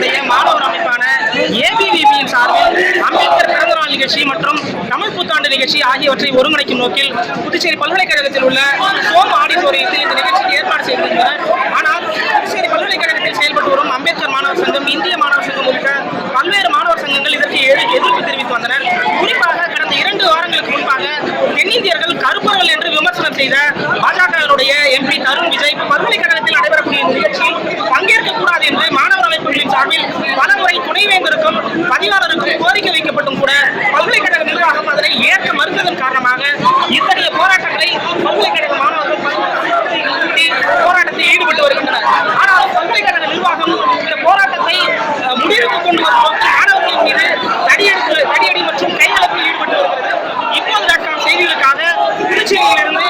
கல்லூரியினுடைய மாணவர் அமைப்பான ஏபிவிபியின் சார்பில் அம்பேத்கர் பிறந்தநாள் நிகழ்ச்சி மற்றும் தமிழ் புத்தாண்டு நிகழ்ச்சி ஆகியவற்றை ஒருங்கிணைக்கும் நோக்கில் புதுச்சேரி பல்கலைக்கழகத்தில் உள்ள சோம் ஆடிட்டோரியத்தில் இந்த நிகழ்ச்சிக்கு ஏற்பாடு செய்திருந்தனர் ஆனால் புதுச்சேரி பல்கலைக்கழகத்தில் செயல்பட்டு வரும் அம்பேத்கர் மாணவர் சங்கம் இந்திய மாணவர் சங்கம் உள்ளிட்ட பல்வேறு மாணவர் சங்கங்கள் இதற்கு எதிர்ப்பு தெரிவித்து வந்தனர். குறிப்பாக கடந்த இரண்டு வாரங்களுக்கு முன்பாக தென்னிந்தியர்கள் கருப்பர்கள் என்று விமர்சனம் செய்த பாஜகவினுடைய எம்பி தருண் விஜய் பல்கலைக்கழக இருந்தும் கூட பல்கலைக்கழக நிர்வாகம் அதனை ஏற்க மறுத்ததன் காரணமாக இத்தகைய போராட்டங்களை பல்கலைக்கழக மாணவர்கள் போராட்டத்தில் ஈடுபட்டு வருகின்றனர். ஆனால் பல்கலைக்கழக நிர்வாகம் இந்த போராட்டத்தை முடிவுக்கு கொண்டு வரும் நோக்கில் மீது தடியடி தடியடி மற்றும் கைகலப்பில் ஈடுபட்டு வருகிறது. இப்போது செய்திகளுக்காக திருச்சியிலிருந்து